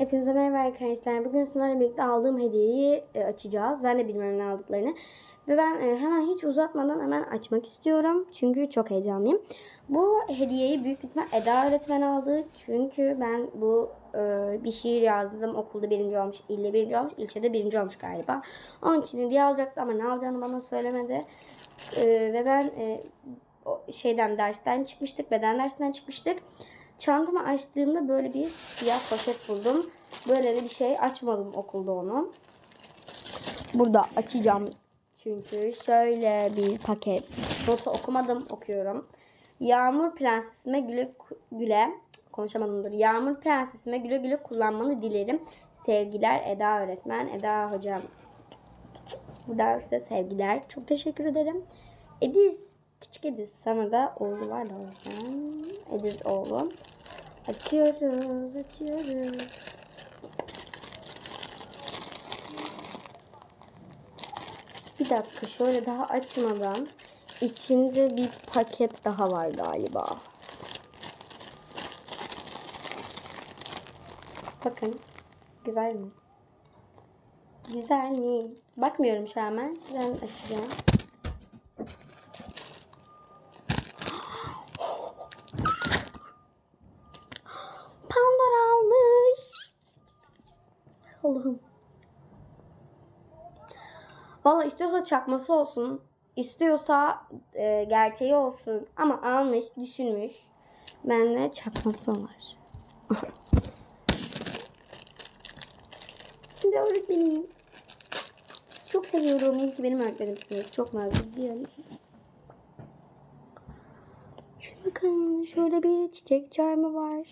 Hepinize merhaba arkadaşlar. Bugün sizlerle birlikte aldığım hediyeyi e, açacağız. Ben de bilmiyorum ne aldıklarını. Ve ben e, hemen hiç uzatmadan hemen açmak istiyorum. Çünkü çok heyecanlıyım. Bu hediyeyi büyük ihtimal Eda öğretmen aldı. Çünkü ben bu e, bir şiir yazdım. Okulda birinci olmuş, ilde birinci olmuş, ilçede birinci olmuş galiba. Onun için hediye alacaktı ama ne alacağını bana söylemedi. E, ve ben e, şeyden dersten çıkmıştık. Beden dersinden çıkmıştık. Çantamı açtığımda böyle bir siyah poşet buldum. Böyle de bir şey açmadım okulda onu. Burada açacağım çünkü şöyle bir paket. Notu okumadım okuyorum. Yağmur prensesime güle güle konuşamadımdır. Yağmur prensesime güle güle kullanmanı dilerim. Sevgiler Eda öğretmen, Eda hocam. Buradan size sevgiler. Çok teşekkür ederim. Ediz, küçük Ediz. Sana da oğlu var da o. Ediz oğlum. Açıyoruz, açıyoruz. Bir dakika şöyle daha açmadan içinde bir paket daha var galiba. Bakın. Güzel mi? Güzel mi? Bakmıyorum şu an ben. Ben açacağım. Pandora almış. Allah'ım. Valla istiyorsa çakması olsun. istiyorsa e, gerçeği olsun. Ama almış, düşünmüş. Bende çakması var. Şimdi öğretmenim. Çok seviyorum. İyi ki benim öğretmenimsiniz. Çok nazik yanım. Şuna bakın. Şöyle bir çiçek çarmı var.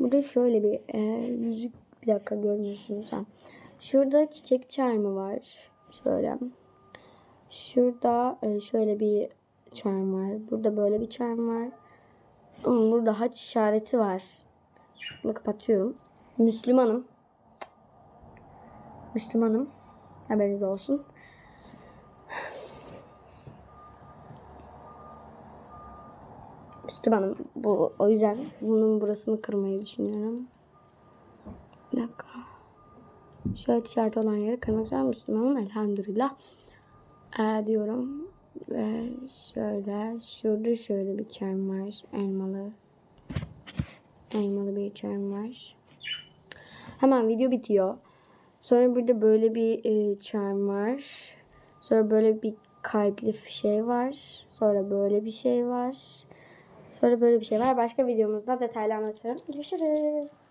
Burada şöyle bir e, yüzük. Bir dakika görmüyorsunuz sen. Şurada çiçek çarmı var. Şöyle. Şurada e, şöyle bir çarm var. Burada böyle bir çarm var. Burada haç işareti var. Bunu kapatıyorum. Müslümanım. Müslümanım. Haberiniz olsun. Müslümanım. Bu, o yüzden bunun burasını kırmayı düşünüyorum. Bir dakika. Şöyle tişört olan yeri kırmak. Müslümanım elhamdülillah. Ee, diyorum. Ve şöyle şurada şöyle bir çarm var. Elmalı. Elmalı bir çarm var. Hemen video bitiyor. Sonra burada böyle bir e, charm var. Sonra böyle bir kalpli şey var. Sonra böyle bir şey var. Sonra böyle bir şey var. Başka videomuzda detaylı anlatırım. Görüşürüz.